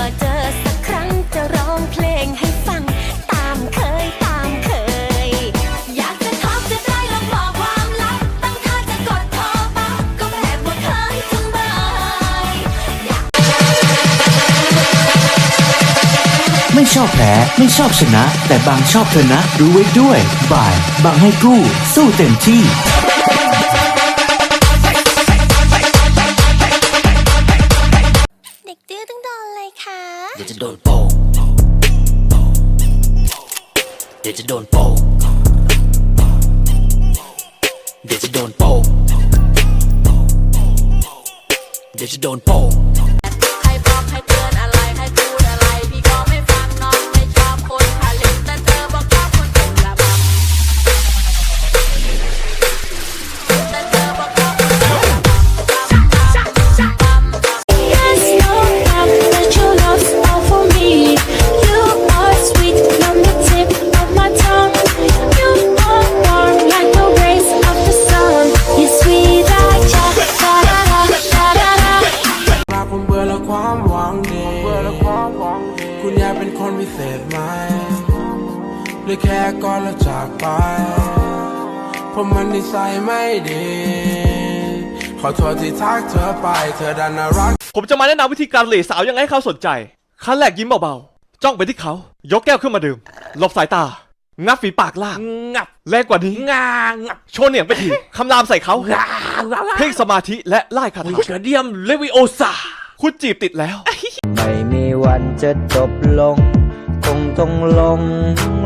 มาเจอสักครั้งจะร้องเพลงให้ฟัง ตามเคยตามเคย อยากจะทอกจะได้ลองบอกความลับ ตั้งท่าจะกดโทรปั๊บก็แบบว่าเคยจังเบยไม่ชอบแพ้ ไม่ชอบชนะ แต่บางชอบเธอนะ รู้ไว้ด้วย บ่าย บางให้กู้ สู้เต็มที่ ค่ะเดี๋ยวจะ พิเศษไหมหรือแค่ก่อนแล้วจากไปผมมันนิสัยไม่ดี ขอโทษที่ทักเธอไป เธอดันน่ารัก ผมจะมาแนะนำวิธีการเหล่สาวยังไงให้เขาสนใจ ขั้นแรกยิ้มเบาๆ จ้องไปที่เขา ยกแก้วขึ้นมาดื่ม หลบสายตา งับฝีปากล่าง งับ แรงกว่านี้งางับ โชว์เหนียงไปทีคำรามใส่เขา เพ่งสมาธิและไล่คาถากระเดียมเลวิโอซาคุณจีบติดแล้ว ไม่มีวันจะจบลง คงต้องลง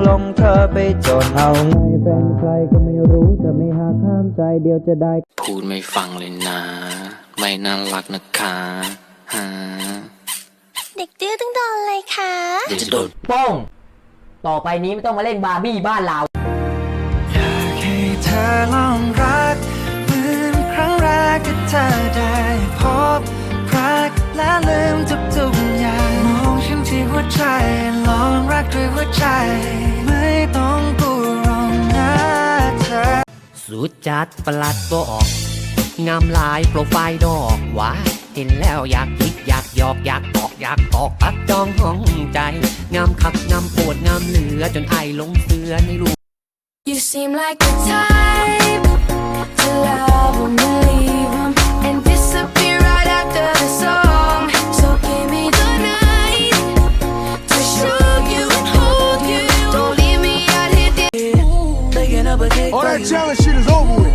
ลงเธอไปจนเอาไม่เป็นใครก็ไม่รู้จะไม่หาข้ามใจเดียวจะได้ พูดไม่ฟังเลยนะ ไม่น่ารักนะคะฮะเด็กดื้อต้องโดนเลยค่ะเดี๋ยวจะโดนโป้งต่อไปนี้ไม่ต้องมาเล่นบาร์บี้บ้านเราให้เธอลองรักเหมือนครั้งแรกที่เธอได้พบรักและลืมทุก หัวใจ ลองรักด้วยหัวใจ ไม่ต้องกลัวรอกนะเธอ สุดจัดประหลัดบอก งามลายโปรไฟล์ดอกว่าเห็นแล้วอยากคิดอยากหยอกอยากออกอยากออกปักจองห้องใจ งามคักงามปวดงามเหลือจนไอหลงเสือในรู You seem like the type to love and believe 'em and disappear right after the song. All that challenge shit is over with.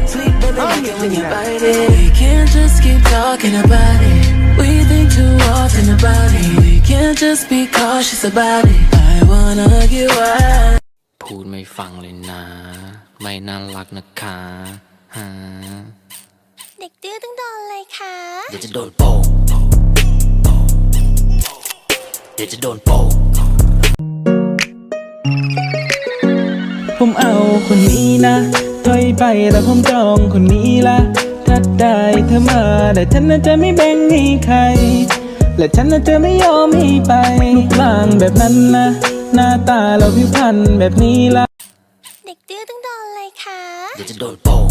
We can't just keep talking about it. We think too often about it. We can't just be cautious about it. I wanna get wild. พูดไม่ฟังเลยนะ ไม่น่ารักนะคะฮะ เด็กดื้อต้องโดนเลยค่ะ เดี๋ยวจะโดนโป่งเดี๋ยวจะโดนโป่ ผมเอาคนนี้นะถอยไปแต่ผมจองคนนี้ละถ้าได้เธอมาแต่ฉันน่ะจะไม่แบ่งให้ใคร และฉันน่ะจะไม่ยอมให้ไปรูปร่างแบบนั้นนะ หน้าตาเราผิวพรรณแบบนี้ละเด็กดื้อต้องโดนเลยค่ะเดี๋ยวจะโดนโป่ง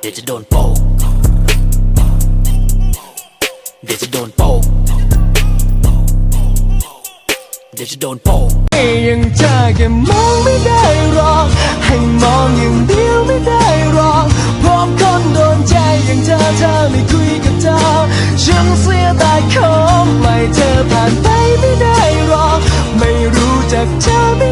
เดี๋ยวจะโดนโป่งเดี๋ยวจะโดนโป่งเดี๋ยวจะโดนโป่ง ยังเธอแค่มองไม่ได้หรอก ให้มองอย่างเดียวไม่ได้หรอกเพราะคนโดนใจอย่างเธอเธอไม่คุยกับเธอฉันเสียดายขอไม่เธอผ่านไปไม่ได้หรอก ไม่รู้จักเธอไม่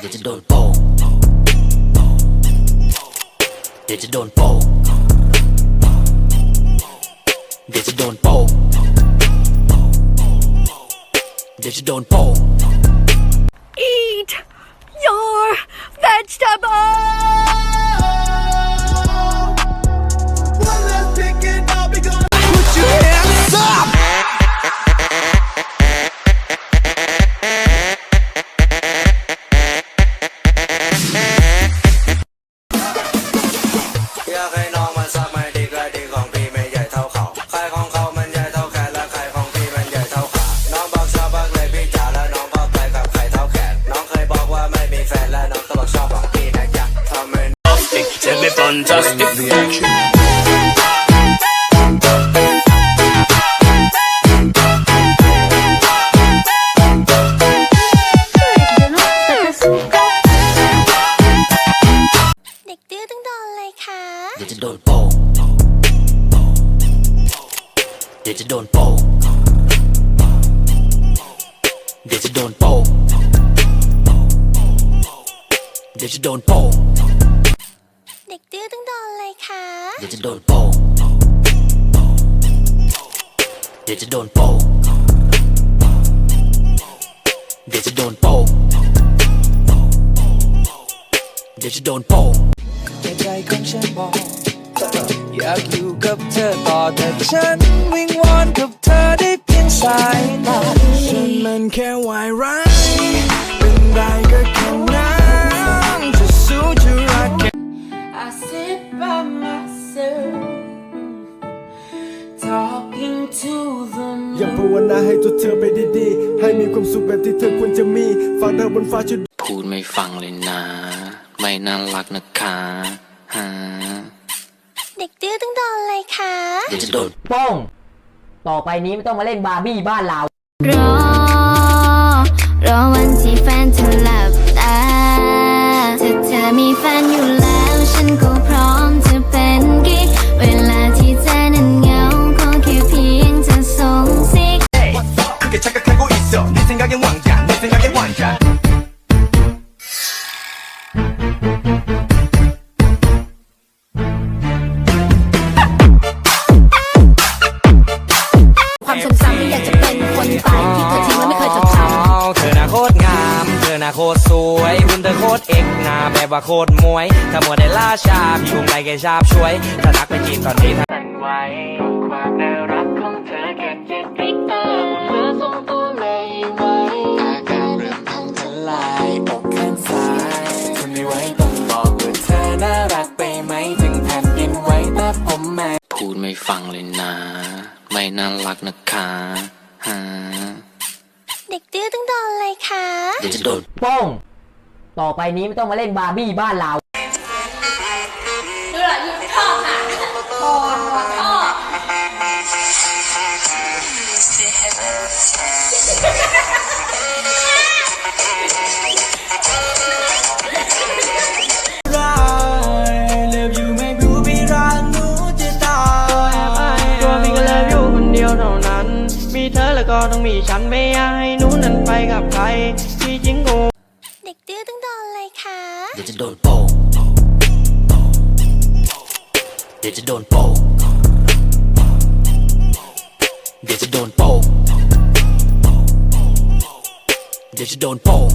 เดี๋ยวจะโดนโป่งเดี๋ยวจะโดนโป่งเดี๋ยวจะโดนโป่งเดี๋ยวจะโดนโป่ง Eat your vegetables จะไม่ฟันจั ค่ะเดี๋ยวจะโดนโป่งเดี๋ยวจะโดนโป่งเดี๋ยวจะโดนโป่งเดี๋ยวจะโดนโป่งใจของฉันบอกอยากอยู่กับเธอต่อแต่ฉันวิงวอนกับเธอได้เพียงสายตาฉันมันแค่วายร้ายากภาวนาให้ตัวเธอไปดีๆ ให้มีความสุขแบบที่เธอควรจะมีฝากเธอบนฟ้าช่วยพูดไม่ฟังเลยนะ ไม่น่ารักนะคะฮะเด็กดื้อต้องโดนเลยค่ะเดี๋ยวจะโดนโป้งต่อไปนี้ไม่ต้องมาเล่นบาร์บี้บ้านเรารอ รอวันที่แฟนเธอหลับตาถ้าเธอมีแฟนอยู่แล้ว ความทรงจำไม่อยากจะเป็นคนตายที่เธอทิ้งแล้วไม่เคยจดจำ เธอน่าโคตรงาม เธอน่าโคตรสวยหุ่นเธอโคตรเอกหน้าแบบว่าโคตรมวย ถ้ามัวได้ล่าชาพี่คงไรแกชาบช่วย ถ้าทักไปจีบตอนนี้ทันไว้ความน่ารัก รักนะคะฮะเด็กดื้อต้องโดนเลยค่ะเดี๋ยวจะโดนโป้งต่อไปนี้ไม่ต้องมาเล่นบาร์บี้บ้านเรา ก็ต้องมีฉันไม่อยากให้หนูนั้นไปกับใครพี่จริงโง่เด็กดื้อต้องโดนเลยค่ะเดี๋ยวจะโดนโป่งเดี๋ยวจะโดนโป่งเดี๋ยวจะโดนโป่งเดี๋ยวจะโดนโป่ง